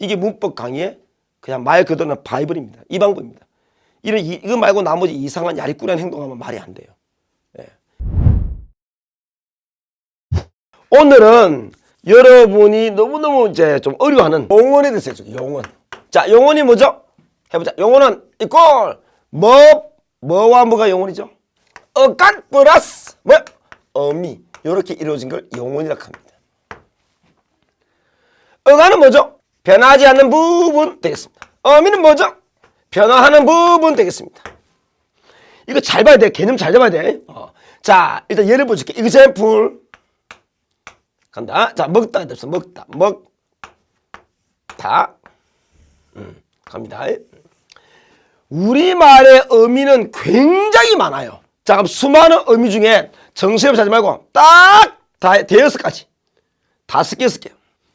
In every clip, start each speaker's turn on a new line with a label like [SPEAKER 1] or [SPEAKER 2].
[SPEAKER 1] 이게 문법 강의의 그냥 말 그대로는 바이블입니다. 이 방법입니다. 이런 이- 이거 말고 나머지 이상한 야리꾸리한 행동하면 말이 안 돼요. 예. 오늘은 여러분이 너무너무 이제 좀 어려워하는 용언에 대해서 해줘. 용언. 자, 용언이 뭐죠? 해보자. 용언은 이꼴 뭐 뭐와 뭐가 용언이죠? 어간 플러스 뭐 어미 이렇게 이루어진 걸 용언이라고 합니다. 어간은 뭐죠? 변하지 않는 부분 되겠습니다. 어미는 뭐죠? 변화하는 부분 되겠습니다. 이거 잘 봐야 돼. 개념 잘 잡아야 돼. 어. 자, 일단 예를 보실게. example. 간다. 자, 먹다. 됐어. 먹다. 먹다. 음, 갑니다. 우리말의 의미는 굉장히 많아요. 자, 그럼 수많은 의미 중에 정신없이 하지 말고 딱 다, 대여섯 가지. 다섯 개, 여섯 개.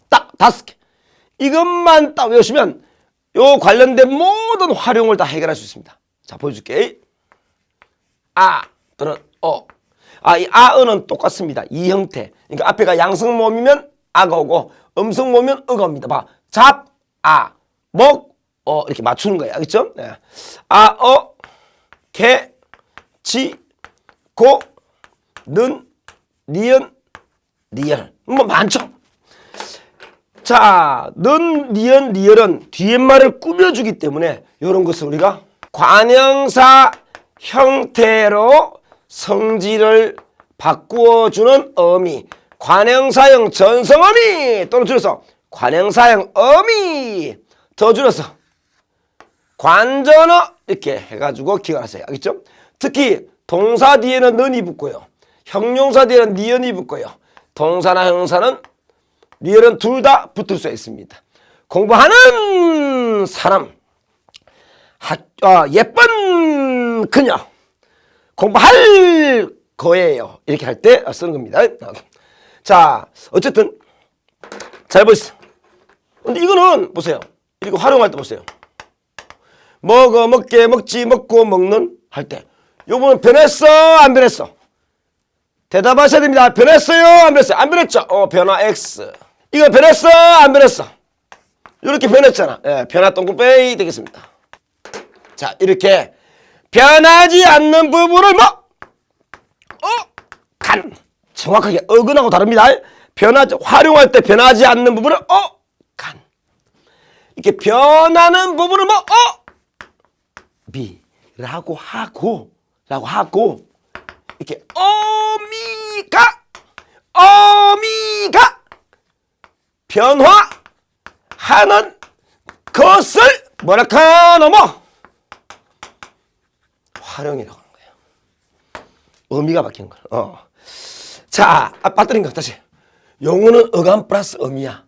[SPEAKER 1] 딱 다섯 개. 이것만 딱 외우시면 요 관련된 모든 활용을 다 해결할 수 있습니다. 자, 보여줄게. 아 또는 어. 아, 이 아 어는 똑같습니다. 이 형태. 그러니까 앞에가 양성모이면 아가 오고 음성모면 어가 옵니다. 봐. 잡, 아, 먹, 어 이렇게 맞추는 거예요. 알겠죠? 네. 아, 어, 개, 지, 고, 는, 니은, 리얼. 뭐 많죠? 자, 는, 니은, 리얼은 뒤에 말을 꾸며주기 때문에 이런 것을 우리가 관형사 형태로 성질을 바꾸어주는 어미, 관형사형 전성어미 또는 줄여서 관형사형 어미 더 줄여서 관전어 이렇게 해가지고 기억하세요. 알겠죠? 특히 동사 뒤에는 는이 붙고요. 형용사 뒤에는 니은이 붙고요. 동사나 형용사는 리얼은 둘 다 붙을 수 있습니다. 공부하는 사람, 하, 어, 예쁜 그녀, 공부할 거예요. 이렇게 할 때 쓰는 겁니다. 자, 어쨌든 잘 보세요. 근데 이거는 보세요. 이거 활용할 때 보세요. 먹어, 먹게, 먹지, 먹고, 먹는 할 때. 요거는 변했어, 안 변했어? 대답하셔야 됩니다. 변했어요? 안 변했어요? 안 변했죠? 어, 변화 X. 이거 변했어? 안 변했어? 이렇게 변했잖아. 예, 변화 동글빼이 되겠습니다. 자, 이렇게 변하지 않는 부분을 뭐? 어? 간. 정확하게 어근하고 다릅니다. 변하지, 활용할 때 변하지 않는 부분을 어? 간. 이렇게 변하는 부분을 뭐? 어? 미 라고 하고, 라고 하고, 이렇게 어미가 어미가 변화하는 것을 뭐라카 넘어 활용이라고 하는 거예요. 의미가 바뀐 걸. 어. 자, 아, 빠뜨린 거 다시. 용어는 어감 플러스 의미야.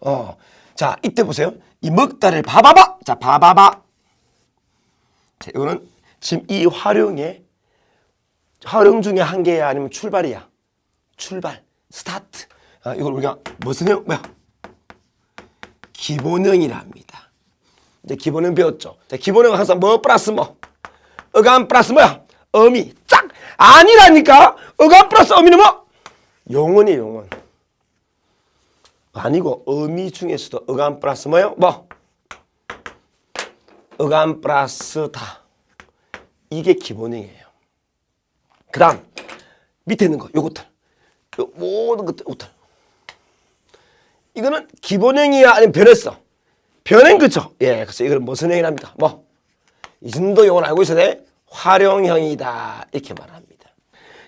[SPEAKER 1] 어. 자, 이때 보세요. 이 먹다를 봐봐봐. 자, 봐봐봐. 자, 이거는 지금 이 활용에 활용 중에 한 개야 아니면 출발이야? 출발, 스타트. 아, 이걸 우리가 무슨 형 뭐야? 기본형이라 합니다. 이제 기본형 배웠죠. 자, 기본형은 항상 뭐 플러스 뭐? 어감 플러스 뭐야? 어미. 짝! 아니라니까. 어감 플러스 어미는 뭐? 용언이 용언. 아니고 어미 중에서도 어감 플러스 뭐요? 뭐? 어감 플러스 다. 이게 기본형이에요. 그 다음 밑에 있는 거 요것들 요 모든 것들 요것들 이거는 기본형이야 아니면 변했어? 변행 그쵸? 예 그래서 이걸 무슨 형이랍니까? 뭐 이 정도 용어는 알고 있어야 돼? 활용형이다. 이렇게 말합니다.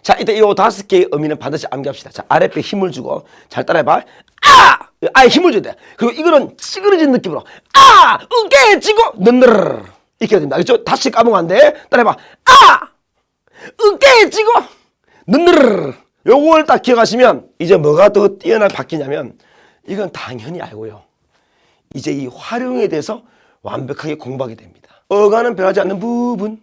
[SPEAKER 1] 자 이때 이 다섯 개의 의미는 반드시 암기합시다. 자 아랫배 힘을 주고 잘 따라해봐. 아! 아예 힘을 줘야 돼. 그리고 이거는 찌그러진 느낌으로 아! 으깨 찌고 는느르르 이렇게 해야 됩니다. 알겠죠 다시 까먹으면 안 돼. 따라해봐. 아! 으깨 찌고 눈느르르 요걸 딱 기억하시면 이제 뭐가 더 뛰어나게 바뀌냐면 이건 당연히 알고요. 이제 이 활용에 대해서 완벽하게 공부하게 됩니다. 어가는 변하지 않는 부분,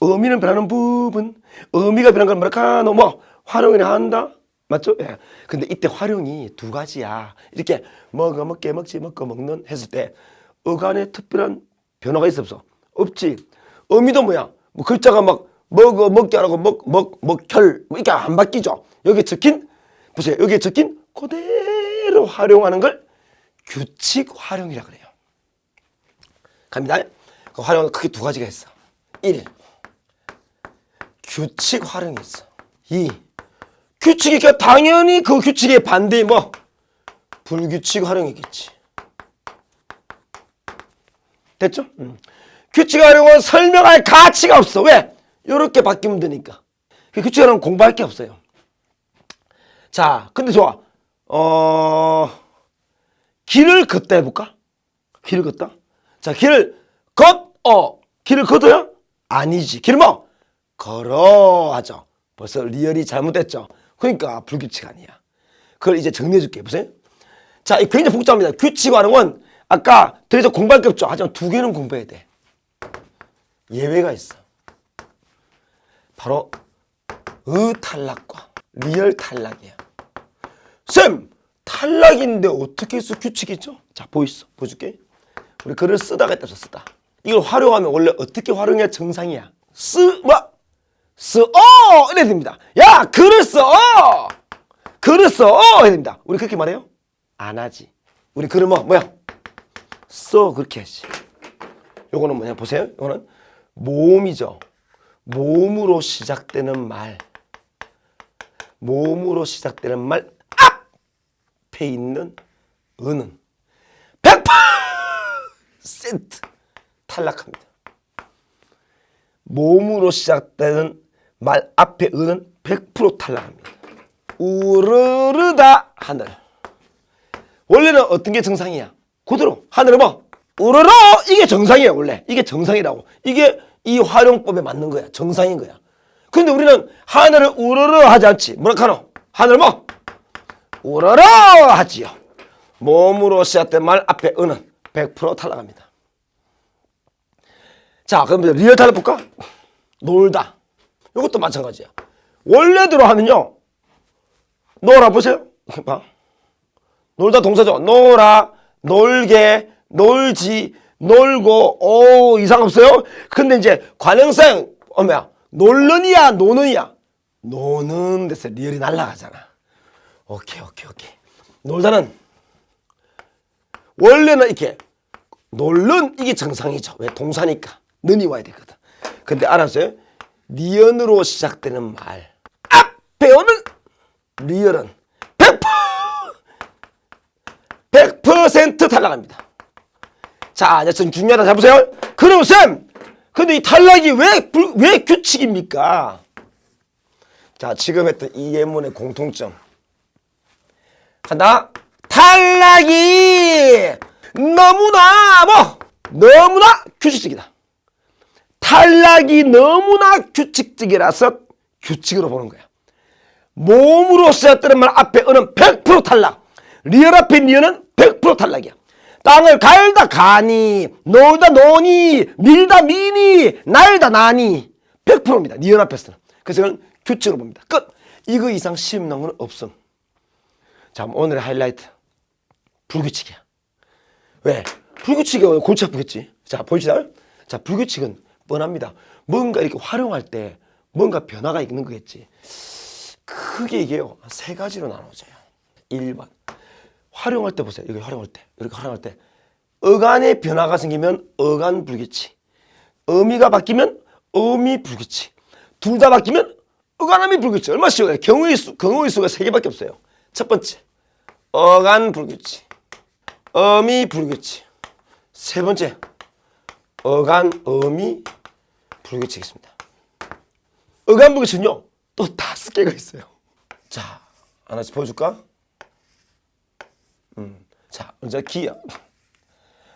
[SPEAKER 1] 의미는 변하는 부분, 의미가 변한 건 뭐랄까, 뭐 활용이나 한다, 맞죠? 예. 근데 이때 활용이 두 가지야. 이렇게 먹어 먹게 먹지 먹고 먹는 했을 때 어간에 특별한 변화가 있어 없어? 없지. 의미도 뭐야? 뭐 글자가 막 먹어 먹게 하라고 먹 먹 먹혈 뭐 이렇게 안 바뀌죠. 여기 적힌 보세요. 여기 적힌 그대 로 활용하는 걸 규칙 활용이라 그래요. 갑니다. 그 활용은 크게 두 가지가 있어. 1. 규칙 활용이 있어. 2. 규칙이 니까 당연히 그 규칙의 반대 뭐 불규칙 활용이겠지. 됐죠? 음. 규칙 활용은 설명할 가치가 없어. 왜? 이렇게 바뀌면 되니까. 그 규칙 활용은 공부할 게 없어요. 자, 근데 좋아. 어, 길을 걷다 해볼까? 길을 걷다? 자, 길을 걷, 어, 길을 걷어요? 아니지. 길을 뭐? 걸어 하죠. 벌써 리얼이 잘못됐죠. 그러니까 불규칙 아니야. 그걸 이제 정리해 줄게. 보세요. 자, 이 굉장히 복잡합니다. 규칙 활용은 아까 더 이상 공부할 게 없죠. 하지만 두 개는 공부해야 돼. 예외가 있어. 바로 의 탈락과 리얼 탈락이야. 쌤! 탈락인데 어떻게 해서 규칙이죠? 자, 보이소. 보여줄게. 우리 글을 쓰다가 했다, 쓰다. 이걸 활용하면 원래 어떻게 활용해야 정상이야? 쓰, 뭐? 쓰, 어! 이래야 됩니다. 야! 글을 써! 글을 써! 해야 됩니다. 우리 그렇게 말해요? 안 하지. 우리 글을 뭐, 뭐야? 써. 그렇게 하지. 요거는 뭐냐? 보세요. 요거는 모음이죠. 모음으로 시작되는 말. 모음으로 시작되는 말 앞에 있는 은은 100% 탈락합니다. 모음으로 시작되는 말 앞에 은은 100% 탈락합니다. 우르르다 하늘. 원래는 어떤 게 정상이야? 그대로 하늘은 뭐 우르르 이게 정상이야 원래 이게 정상이라고 이게 이 활용법에 맞는 거야 정상인 거야. 근데 우리는 하늘을 우르르 하지 않지 뭐라 하노? 하늘 뭐 우르르 하지요. 몸으로 시작된 말 앞에 은은 100% 탈락합니다. 자, 그럼 리얼 탈락 볼까? 놀다. 이것도 마찬가지야. 원래대로 하면요. 놀아 보세요. 봐. 놀다 동사죠. 놀아, 놀게, 놀지, 놀고, 오, 이상 없어요? 근데 이제 관형상, 어, 뭐야, 놀는이야, 노는이야? 노는 데서 리얼이 날라가잖아. 오케이, 오케이, 오케이. 놀다는, 원래는 이렇게, 놀는 이게 정상이죠. 왜? 동사니까. 는이 와야 되거든. 근데 알았어요? 니언으로 시작되는 말. 앞에 오는 리얼은 100% 100% 탈락합니다. 자, 이제 좀 중요하다. 자, 보세요. 그럼 쌤! 근데 이 탈락이 왜, 불- 왜 규칙입니까? 자, 지금 했던 이 예문의 공통점. 간다. 탈락이 너무나 뭐 너무나 규칙적이다. 탈락이 너무나 규칙적이라서 규칙으로 보는 거야. 몸으로 시작되는 말 앞에 은은 100% 탈락. 리얼 앞에 니은은 100% 탈락이야. 땅을 갈다 가니, 놀다 노니, 밀다 미니, 날다 나니. 100%입니다. 니은 앞에서는. 그래서 이건 규칙으로 봅니다. 끝. 이거 이상 시험 나온 건 없음. 자, 오늘의 하이라이트. 불규칙이야. 왜? 불규칙이 골치 아프겠지. 자, 보시다. 자, 불규칙은 뻔합니다. 뭔가 이렇게 활용할 때 뭔가 변화가 있는 거겠지. 크게 이게요. 세 가지로 나눠져요. 1번. 활용할 때 보세요. 이거 활용할 때. 이렇게 활용할 때. 어간의 변화가 생기면 어간 불규칙. 의미가 바뀌면 의미 불규칙. 둘 다 바뀌면 어간함이 불규칙. 얼마나 쉬워요. 경우의 수, 경우의 수가 세 개밖에 없어요. 첫 번째. 어간 불규칙. 어미 불규칙. 세 번째. 어간 어미 불규칙이 있습니다. 어간 불규칙은요. 또 다섯 개가 있어요. 자, 하나씩 보여줄까? 음, 자, 먼저 기어.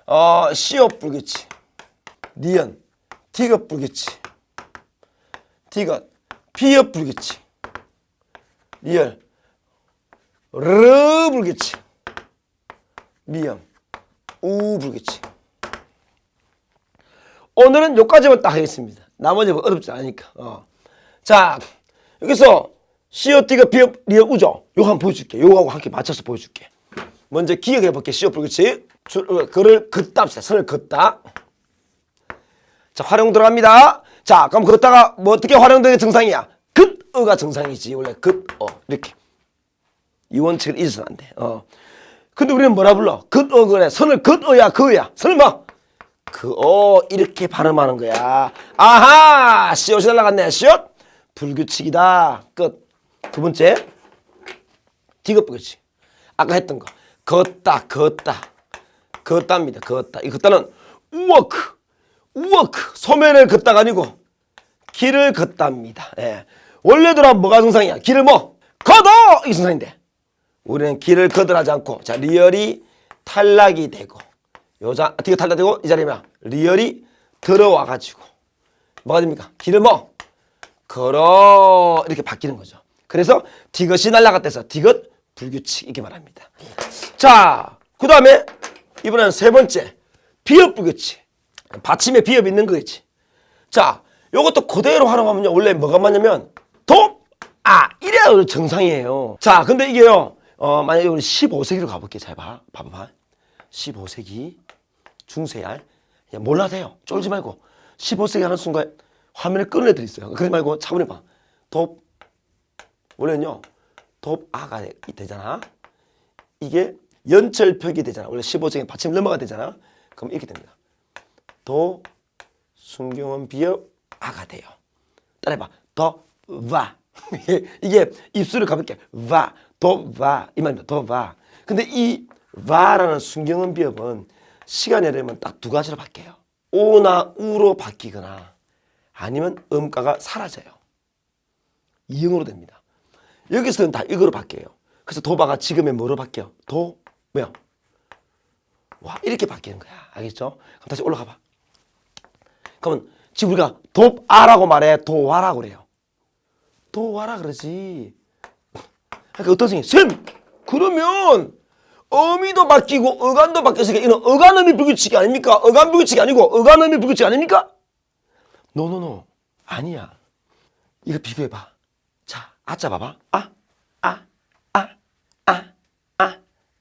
[SPEAKER 1] 어, 시업 불규칙. 니은, 티귿 불규칙. 티귿, 피업 불규칙. 리얼, 르 불규칙. 미음, 우 불규칙. 오늘은 여기까지만 딱 하겠습니다. 나머지 뭐 어렵지 않으니까. 어. 자, 여기서 COT가 비업 리얼 우죠. 요거 한번 보여줄게. 요거하고 함께 맞춰서 보여줄게. 먼저 기억해볼게. CO 불규칙. 글을 긋다 합시다. 선을 긋다. 자, 활용 들어갑니다. 자, 그럼 긋다가 뭐 어떻게 활용되는 게 정상이야? 긋어가 정상이지. 원래 긋어. 이렇게. 이 원칙을 잊어서는 안 돼. 어. 근데 우리는 뭐라 불러? 긋어 그래. 선을 긋어야 그어야. 설마 그어 이렇게 발음하는 거야. 아하 시옷이 날라갔네. 시옷 불규칙이다. 끝. 두 번째 디귿 불규칙. 아까 했던 거 걷다 걷다 걷다입니다. 걷다. 이 걷다는 우워크 우워크 소면을 걷다가 아니고 길을 걷답니다. 예. 원래대로 뭐가 정상이야? 길을 뭐 걷어 이 정상인데 우리는 길을 거들하지 않고 자 리얼이 탈락이 되고 요자 디귿 탈락되고 이 자리면 리얼이 들어와 가지고 뭐가 됩니까? 길을 뭐 걸어 이렇게 바뀌는 거죠. 그래서 디귿이 날라갔대서 디귿 불규칙 이렇게 말합니다. 자, 그 다음에 이번엔 세 번째 비읍 불규칙. 받침에 비읍 있는 거겠지. 자, 요것도 그대로 활용하면요. 원래 뭐가 맞냐면 돕, 아, 이래야 정상이에요. 자, 근데 이게요. 어, 만약에 우리 15세기로 가볼게. 잘 봐. 봐봐. 15세기 중세알. 야, 몰라도 돼요. 쫄지 말고. 15세기 하는 순간 화면을 끄는 애들 있어요. 그러지 말고 차분히 봐. 돕, 원래는요. 돕, 아가 되잖아. 이게 연철벽이 되잖아. 원래 15세기 받침 넘어가 되잖아. 그럼 이렇게 됩니다. 도, 순경은 비읍, 아가 돼요. 따라해봐. 더, 와. 이게 입술을 가볍게 와, 도, 와. 이 말입니다. 도, 와. 근데 이 와라는 순경은 비읍은 시간이 되면 딱 두 가지로 바뀌어요. 오나 우로 바뀌거나 아니면 음가가 사라져요. 이응으로 됩니다. 여기서는 다 이거로 바뀌어요. 그래서 도바가 지금의 뭐로 바뀌어? 도, 뭐야? 와, 이렇게 바뀌는 거야. 알겠죠? 그럼 다시 올라가 봐. 그러면 지금 우리가 돕아라고 말해, 도와라고 그래요. 도와라 그러지. 그러니까 어떤 쌤! 그러면 어미도 바뀌고 어간도 바뀌었으니까 이는 어간음이 불규칙이 아닙니까? 어간 불규칙이 아니고 어간음이 불규칙 아닙니까? 노노노 아니야. 이거 비교해봐. 자, 아자 봐봐. 아, 아, 아, 아, 아,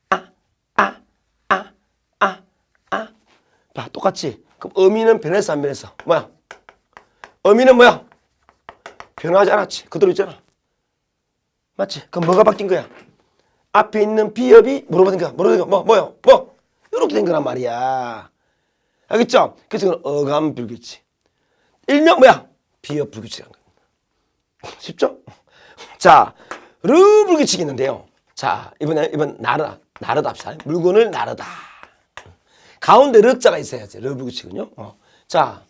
[SPEAKER 1] 아, 아, 아, 아, 아. 봐, 똑같지? 그럼 어미는 변했어, 안 변했어? 뭐야? 어미는 뭐야? 변하지 않았지. 그대로 있잖아. 맞지? 그럼 뭐가 바뀐 거야? 앞에 있는? 뭐로 된 거야? 뭐, 뭐요? 뭐? 이렇게 된 거란 말이야. 알겠죠? 그래서 이건 어감 불규칙. 일명 뭐야? 비읍 불규칙한 거야. 쉽죠? 자, 르 불규칙이 있는데요. 자, 이번에 이번 나르다. 합시다. 물건을 나르다. 가운데 르자가 있어야지. 르 불규칙은요. 어. 자,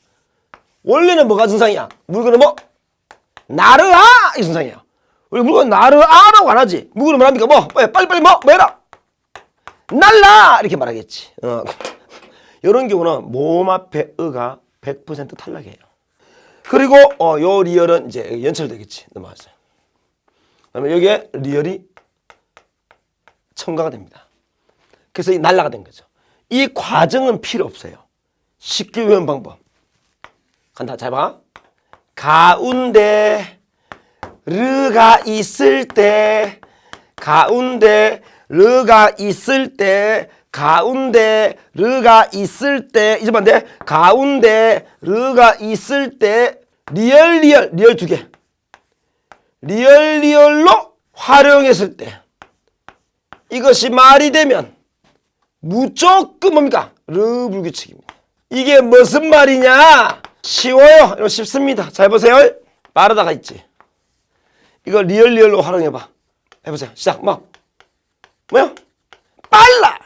[SPEAKER 1] 원래는 뭐가 증상이야? 물건은 뭐? 나르아! 이 증상이야. 우리 물건 나르아라고 안 하지. 물건은 뭐랍니까? 뭐? 뭐 빨리 빨리 뭐? 뭐 해라? 날라! 이렇게 말하겠지. 어. 이런 경우는 모음 앞에 의가 100% 탈락이에요. 그리고 어, 요 리얼은 이제 연철되겠지. 넘어갔어요. 그다음에 여기에 리얼이 첨가가 됩니다. 그래서 이 날라가 된 거죠. 이 과정은 필요 없어요. 쉽게 외운 방법. 간다. 잘 봐. 가운데 르가 있을 때 가운데 르가 있을 때 가운데 르가 있을 때 이제 반대 가운데 르가 있을 때 리얼 리얼 리얼 두 개. 리얼 리얼로 활용했을 때 이것이 말이 되면 무조건 뭡니까? 르 불규칙입니다. 이게 무슨 말이냐? 쉬워요. 이거 쉽습니다. 잘 보세요. 빠르다가 있지. 이거 리얼 리얼로 활용해봐. 해보세요. 시작. 뭐? 뭐야? 빨라.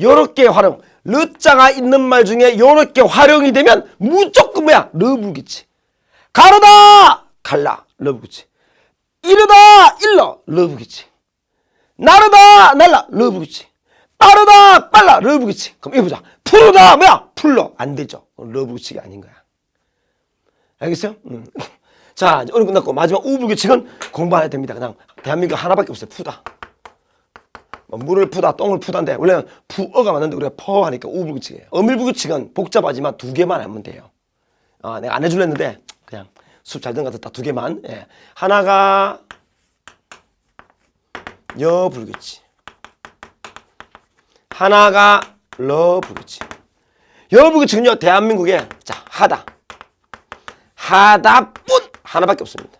[SPEAKER 1] 요렇게 활용. 르자가 있는 말 중에 요렇게 활용이 되면 무조건 뭐야? 르불기치. 가르다! 갈라. 르불기치. 이르다! 일러. 르불기치. 나르다! 날라. 르불기치. 빠르다! 빨라. 르불기치. 그럼 이거 보자. 푸르다! 뭐야? 풀러. 안 되죠. 르불기치가 아닌 거야. 알겠어요? 음. 자, 오늘 끝났고 마지막 우불규칙은 공부 안 해도 됩니다. 그냥 대한민국 하나밖에 없어요. 푸다. 뭐 물을 푸다, 똥을 푸다인데 원래는 푸어가 맞는데 우리가 퍼 하니까 우불규칙이에요. 어밀불규칙은 복잡하지만 두 개만 하면 돼요. 아, 내가 안 해줄려 했는데 그냥 수업 잘 된 것 같아. 두 개만. 예. 하나가 여불규칙. 하나가 러불규칙. 여불규칙은요 대한민국에 자 하다. 하다뿐 하나밖에 없습니다.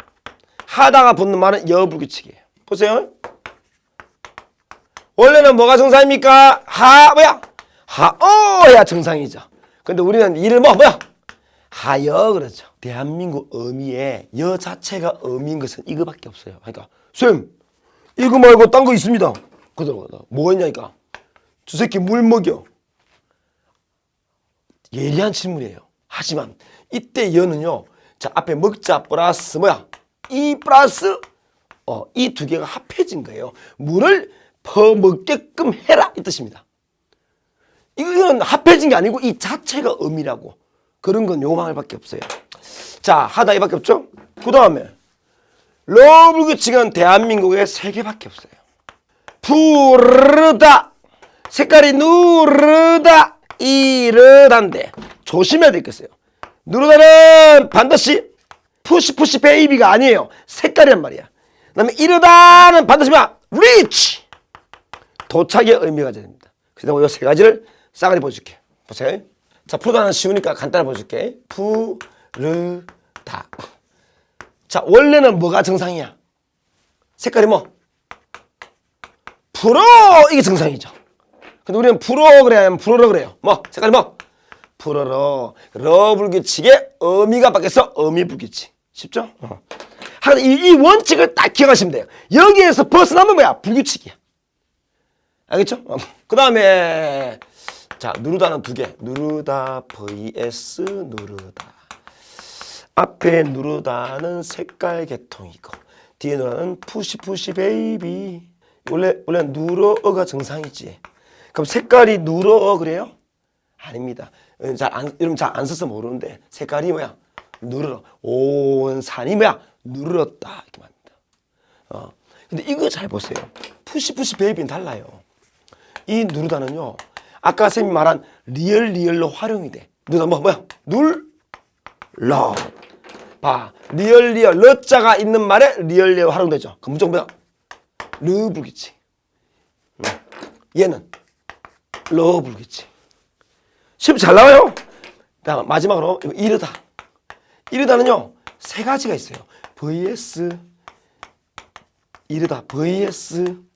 [SPEAKER 1] 하다가 붙는 말은 여불규칙이에요. 보세요. 원래는 뭐가 정상입니까? 하 뭐야? 하어야 정상이죠. 근데 우리는 이를 뭐 뭐야? 하여 그러죠. 대한민국 어미에 여 자체가 어미인 것은 이거밖에 없어요. 그러니까 쌤 이거 말고 딴 거 있습니다. 그러더라고. 뭐가 있냐니까. 저 새끼 물 먹여. 예리한 질문이에요. 하지만 이때 여는요. 자 앞에 먹자 플러스 뭐야? 이 플러스 어, 이 두 개가 합해진 거예요. 물을 퍼먹게끔 해라 이 뜻입니다. 이건 합해진 게 아니고 이 자체가 의미라고 그런 건 요망할밖에 없어요. 자 하다 이밖에 없죠. 그 다음에 러블 규칙은 대한민국에 세 개밖에 없어요. 푸르다 색깔이 누르다 이르다인데 조심해야 되겠어요. 누르다는 반드시 푸시 푸시 베이비가 아니에요. 색깔이란 말이야. 그다음에 이르다는 반드시 뭐야? 리치 도착의 의미가 됩니다. 그래서 이세 가지를 싸그리 보여줄게. 보세요. 자, 푸르다는 쉬우니까 간단히 보여줄게. 푸르다. 자, 원래는 뭐가 정상이야? 색깔이 뭐? 푸르 이게 정상이죠. 근데 우리는 푸르 그래야 하면 푸르러 그래요. 뭐? 색깔이 뭐? 푸르러. 러 불규칙의 의미가 바뀌어서 의미 불규칙. 쉽죠? 어. 하여튼 이, 이 원칙을 딱 기억하시면 돼요. 여기에서 벗어나면 뭐야? 불규칙이야. 알겠죠? 어. 그 다음에 자 누르다는 두 개. 누르다 vs 누르다. 앞에 누르다는 색깔 계통이고 뒤에 누르다는 푸시 푸시 베이비. 원래 원래 누러어가 정상이지. 그럼 색깔이 누러어 그래요? 아닙니다. 잘 안 여러분 잘 안 써서 모르는데 색깔이 뭐야? 누르러 온 산이 뭐야? 누르렀다 이렇게 말합니다. 어. 근데 이거 잘 보세요. 푸시 푸시 베이비는 달라요. 이 누르다는요. 아까 쌤이 말한 리얼 리얼로 활용이 돼. 누르다 뭐 뭐야? 눌 러. 봐. 리얼 리얼 러 자가 있는 말에 리얼 리얼 활용되죠. 그 무조건 뭐야? 르불기치. 얘는 러불기치. 시험 잘 나와요. 다음 마지막으로 이르다. 이르다는요 세 가지가 있어요. vs 이르다 vs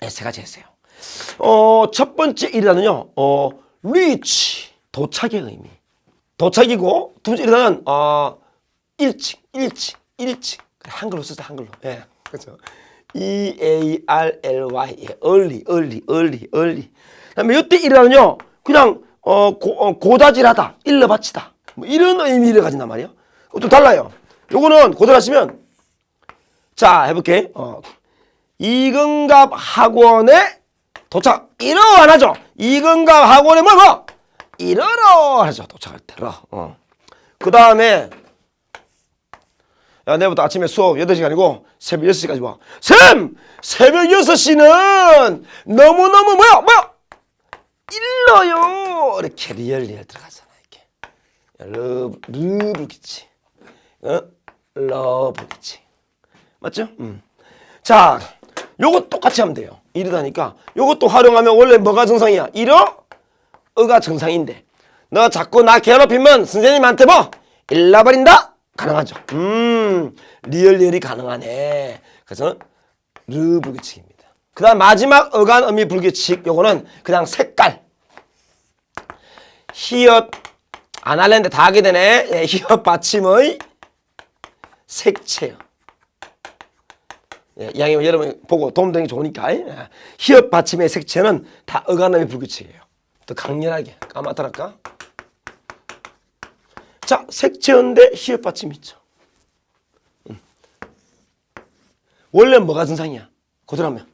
[SPEAKER 1] 네, 세 가지 있어요. 어, 첫 번째 이르다는요, 어, reach, 도착의 의미. 도착이고, 두 번째 이르다는, 어, 일찍, 일찍, 일찍. 한글로 쓰자, 한글로. 예, 그죠. E-A-R-L-Y, 예, early, early, early, early. 그 다음에 이때 이르다는요, 그냥, 어, 고, 어, 고다질하다, 일러 바치다. 뭐 이런 의미를 가진단 말이에요. 또 달라요. 요거는 고대로 하시면, 자, 해볼게. 어. 이근갑 학원에 도착 이러 안 하죠. 이근갑 학원에 뭐 뭐? 이러러 하죠. 도착할 때로. 어. 그 다음에 야 내일부터 아침에 수업 8시간이고 새벽 6시까지 와. 쌤! 새벽 6시는 너무너무 뭐야? 뭐야? 일러요. 이렇게 리얼 리얼 들어가잖아. 이렇게. 러브, 러브겠지. 어? 러브겠지. 맞죠? 음. 자, 요거 똑같이 하면 돼요. 이러다니까 요것도 활용하면 원래 뭐가 정상이야? 이러 어가 정상인데 너 자꾸 나 괴롭히면 선생님한테 뭐 일러버린다? 가능하죠. 음 리얼 리얼이 가능하네. 그래서 르 불규칙입니다. 그 다음 마지막 어간 의미 불규칙 요거는 그냥 색깔 히읗 안 할랬는데 다 하게 되네. 예, 히읗 받침의 색채요. 예, 이왕이면 여러분 보고 도움되는 게 좋으니까 예. 히읗 받침의 색채는 다 어간음의 불규칙이에요. 더 강렬하게 까맣더랄까? 자 색채인데 히읗 받침 있죠. 음. 원래 뭐가 정상이야? 고들하면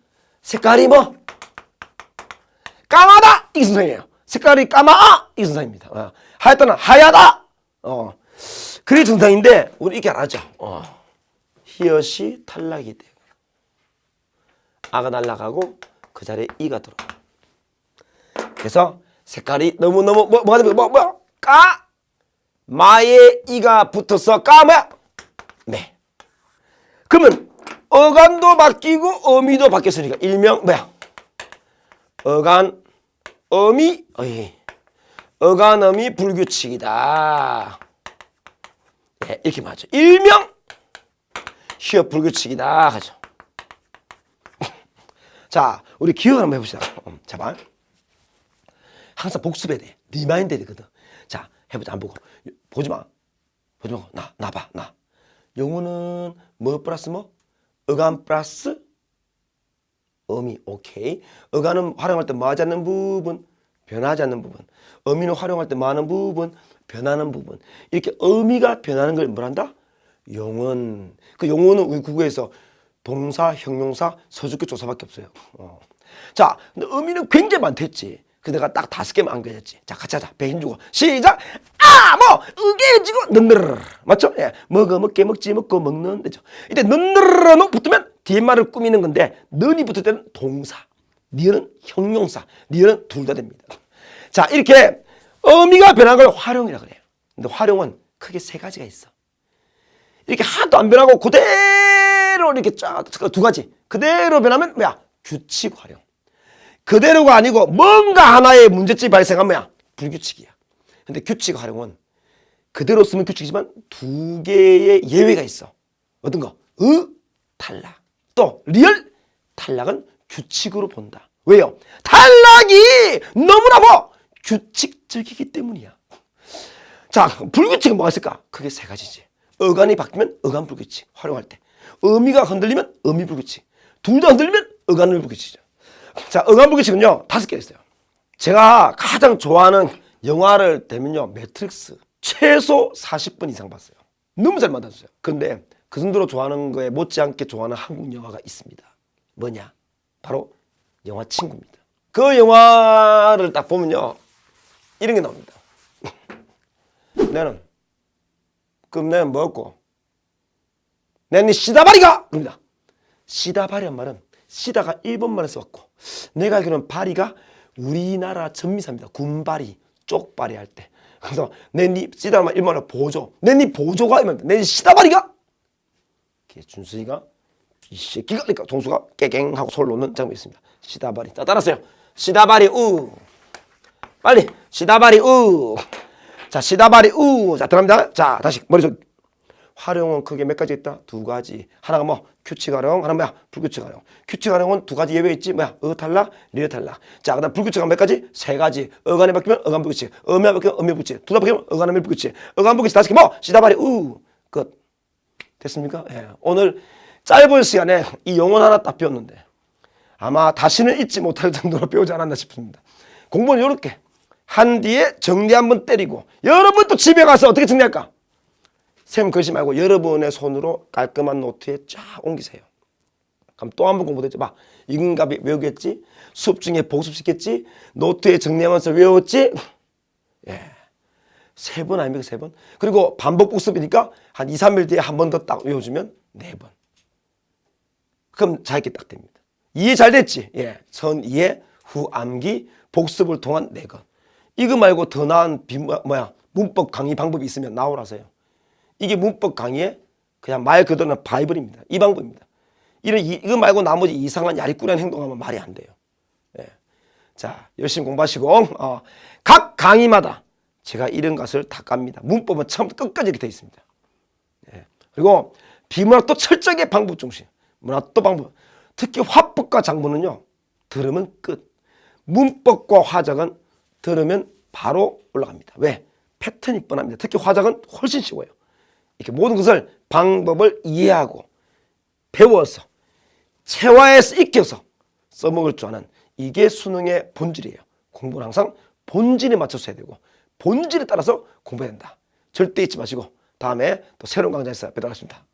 [SPEAKER 1] 색깔이 뭐 까마다 이 정상이에요. 색깔이 까마아 이 정상입니다. 어. 하얗다는 하얗다. 어. 그게 정상인데 우리 이렇게 안 하죠. 어. 히읗이 탈락이 돼요. 아가 날아가고 그 자리에 이가 들어. 그래서 색깔이 너무 너무 뭐 뭐가 되면 뭐 뭐야 까 마에 이가 붙어서 까 뭐야 네. 그러면 어간도 바뀌고 어미도 바뀌었으니까 일명 뭐야 어간 어미 어이 어간 어미 불규칙이다. 네, 이렇게 맞죠. 일명 히읗 불규칙이다 하죠. 자, 우리 기억을 한번 해봅시다. 음, 자, 봐. 항상 복습해야 돼. 리마인드 되거든. 자, 해보자. 안 보고. 보지 마. 보지 말고. 나, 나 봐. 나. 영어는 뭐 플러스 뭐? 어감 플러스 어미. 오케이. 어감은 활용할 때 뭐하지 않는 부분? 변하지 않는 부분. 어미는 활용할 때 뭐하는 부분? 변하는 부분. 이렇게 어미가 변하는 걸 뭐란다? 용언. 그 용언은 우리 국어에서 동사, 형용사, 서술격 조사밖에 없어요. 어. 자, 근데 의미는 굉장히 많댔지. 그 내가 딱 다섯 개만 안겨졌지. 자, 같이 하자. 배힘 주고. 시작! 아, 뭐, 으게지고, 는느르르. 맞죠? 예. 먹어, 먹게, 먹지, 먹고, 먹는. 되죠. 이때 는느르르 는 붙으면 뒷말을 꾸미는 건데, 는이 붙을 때는 동사. 니은 형용사. 니은 둘 다 됩니다. 자, 이렇게 의미가 변한 걸 활용이라 그래요. 근데 활용은 크게 세 가지가 있어. 이렇게 하나도 안 변하고 그대로 이렇게 쫙 두 가지 그대로 변하면 뭐야 규칙 활용 그대로가 아니고 뭔가 하나의 문제점이 발생하면 불규칙이야. 근데 규칙 활용은 그대로 쓰면 규칙이지만 두 개의 예외가 있어. 어떤 거? 의 탈락. 또 리얼 탈락은 규칙으로 본다. 왜요? 탈락이 너무나 뭐 규칙적이기 때문이야. 자 불규칙은 뭐가 있을까? 그게 세 가지지. 어간이 바뀌면 어간 불규칙 활용할 때. 의미가 흔들리면 의미 불규칙. 둘 다 흔들리면 어간을 불규칙이죠 자 불규칙은요. 다섯 개 있어요. 제가 가장 좋아하는 영화를 되면요. 매트릭스. 최소 40분 이상 봤어요. 너무 잘 만들었어요. 근데 그 정도로 좋아하는 거에 못지않게 좋아하는 한국 영화가 있습니다. 뭐냐? 바로 영화 친구입니다. 그 영화를 딱 보면요. 이런 게 나옵니다. 나는 그럼 내는 뭐였고? 내는 시다바리가! 그럽니다. 시다바리란 말은 시다가 일본 말에 써왔고 내가 알기로는 바리가 우리나라 전미사입니다. 군바리, 쪽바리 할 때. 그래서 내니 시다만 일본어로 보조. 내니 보조가 이면 내니 시다바리가! 준수이가 이 새끼가 그러니까 동수가 깨갱 하고 소리 놓는 장면이 있습니다. 시다바리. 자 따라서요. 시다바리 우. 빨리 시다바리 우. 자, 시다바리 우. 자, 들어갑니다. 자, 다시 머릿속. 활용은 크게 몇 가지 있다? 두 가지. 하나가 뭐 규칙 활용, 하나 뭐야? 불규칙 활용. 규칙 활용은 두 가지 예외 있지. 뭐야? 어 탈락, 리어 탈락. 자, 그다음 불규칙은 몇 가지? 세 가지. 어간에 바뀌면 어간 불규칙. 어미에 바뀌면 어미 불규칙. 둘 다 바뀌면 어간 어미 불규칙. 어간 불규칙 다시 뭐? 시다바리 우. 끝. 됐습니까? 예. 오늘 짧은 시간에 이 용어 하나 딱 배웠는데 아마 다시는 잊지 못할 정도로 배우지 않았나 싶습니다. 공부는 이렇게 한 뒤에 정리 한번 때리고 여러분 또 집에 가서 어떻게 정리할까? 쌤 글씨 말고 여러분의 손으로 깔끔한 노트에 쫙 옮기세요. 그럼 또 한 번 공부되죠. 막 이근갑이 외우겠지? 수업 중에 복습시켰지? 노트에 정리하면서 외웠지? 예. 세 번 아닙니까? 세 번? 그리고 반복 복습이니까 한 2, 3일 뒤에 한 번 더 딱 외워주면 네 번. 그럼 자기게 딱 됩니다. 이해 잘 됐지? 예. 선 이해, 후 암기, 복습을 통한 네 것. 이거 말고 더 나은 비, 뭐야 문법 강의 방법이 있으면 나오라세요. 이게 문법 강의의 그냥 말 그대로는 바이블입니다. 이 방법입니다. 이런 이, 이거 말고 나머지 이상한 야리꾸리한 행동하면 말이 안 돼요. 예. 자 열심히 공부하시고 어, 각 강의마다 제가 이런 것을 다 깝니다. 문법은 처음부터 끝까지 이렇게 되어 있습니다. 예. 그리고 비문학도 철저하게 방법 중심. 문학도 방법. 특히 화법과 장문은요. 들으면 끝. 문법과 화작은 들으면 바로 올라갑니다. 왜? 패턴이 뻔합니다. 특히 화작은 훨씬 쉬워요. 이렇게 모든 것을 방법을 이해하고 배워서 체화해서 익혀서 써먹을 줄 아는 이게 수능의 본질이에요. 공부는 항상 본질에 맞춰서 해야 되고 본질에 따라서 공부해야 된다. 절대 잊지 마시고 다음에 또 새로운 강좌에서 뵙도록 하겠습니다.